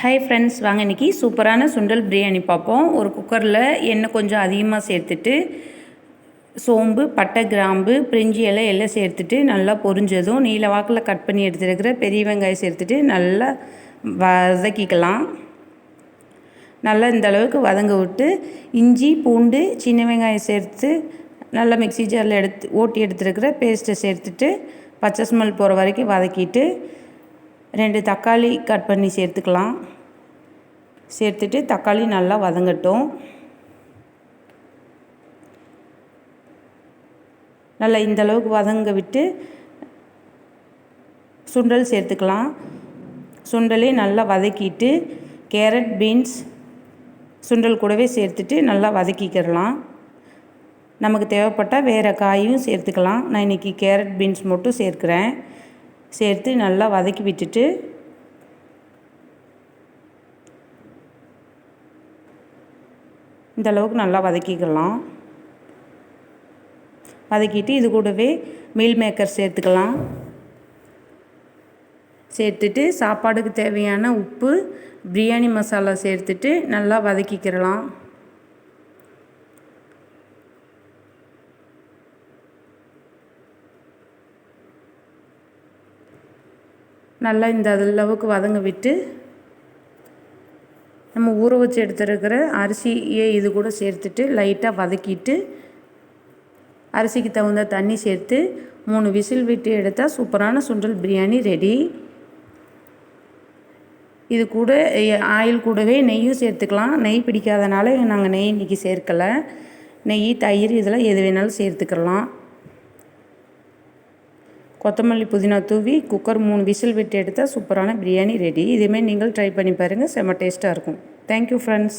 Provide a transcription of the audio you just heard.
Hi friends வாங்க இன்றைக்கி சூப்பரான சுண்டல் பிரியாணி பார்ப்போம். ஒரு குக்கரில் எண்ணெய் கொஞ்சம் அதிகமாக சேர்த்துட்டு சோம்பு பட்டை கிராம்பு பிரிஞ்சி இலை எல்லாம் சேர்த்துட்டு நல்லா பொரிஞ்சதும் நீல வாக்கில் கட் பண்ணி எடுத்துருக்கிற பெரிய வெங்காயம் சேர்த்துட்டு நல்லா வதக்கிக்கலாம். நல்லா இந்த அளவுக்கு வதங்க விட்டு இஞ்சி பூண்டு சின்ன வெங்காயம் சேர்த்து நல்லா மிக்சி ஜாரில் எடுத்து ஓட்டி எடுத்துருக்கிற பேஸ்ட்டை சேர்த்துட்டு பச்சை ஸ்மெல் போகிற வரைக்கும் வதக்கிட்டு ரெண்டு தக்காளி கட் பண்ணி சேர்த்துக்கலாம். சேர்த்துட்டு தக்காளி நல்லா வதங்கட்டும். நல்லா இந்தளவுக்கு வதங்க விட்டு சுண்டல் சேர்த்துக்கலாம். சுண்டலே நல்லா வதக்கிட்டு கேரட் பீன்ஸ் சுண்டல் கூடவே சேர்த்துட்டு நல்லா வதக்கிக்கிடலாம். நமக்கு தேவைப்பட்டால் வேறு காயும் சேர்த்துக்கலாம். நான் இன்றைக்கி கேரட் பீன்ஸ் மட்டும் சேர்க்குறேன். சேர்த்து நல்லா வதக்கி விட்டுட்டு இந்த அளவுக்கு நல்லா வதக்கிக்கலாம். வதக்கிட்டு இது கூடவே மீல் மேக்கர் சேர்த்துக்கலாம். சேர்த்துட்டு சாப்பாடுக்கு தேவையான உப்பு பிரியாணி மசாலா சேர்த்துட்டு நல்லா வதக்கிக்கிறலாம் நல்லா இந்த அளவுக்கு வதங்க விட்டு நம்ம ஊற வச்சு எடுத்துருக்கிற அரிசியை இது கூட சேர்த்துட்டு லைட்டாக வதக்கிட்டு அரிசிக்கு தகுந்த தண்ணி சேர்த்து மூணு விசில் விட்டு எடுத்தால் சூப்பரான சுண்டல் பிரியாணி ரெடி. இது கூட ஆயில் கூடவே நெய்யும் சேர்த்துக்கலாம். நெய் பிடிக்காதனால நாங்கள் நெய் இன்றைக்கி சேர்க்கலை. நெய் தயிர் இதெல்லாம் எது வேணாலும் சேர்த்துக்கலாம். கொத்தமல்லி புதினா தூவி குக்கர் மூணு விசில் விட்டு எடுத்தால் சூப்பரான பிரியாணி ரெடி இதேமாரி நீங்கள் ட்ரை பண்ணி பாருங்கள் செம்ம டேஸ்ட்டாக இருக்கும். Thank you friends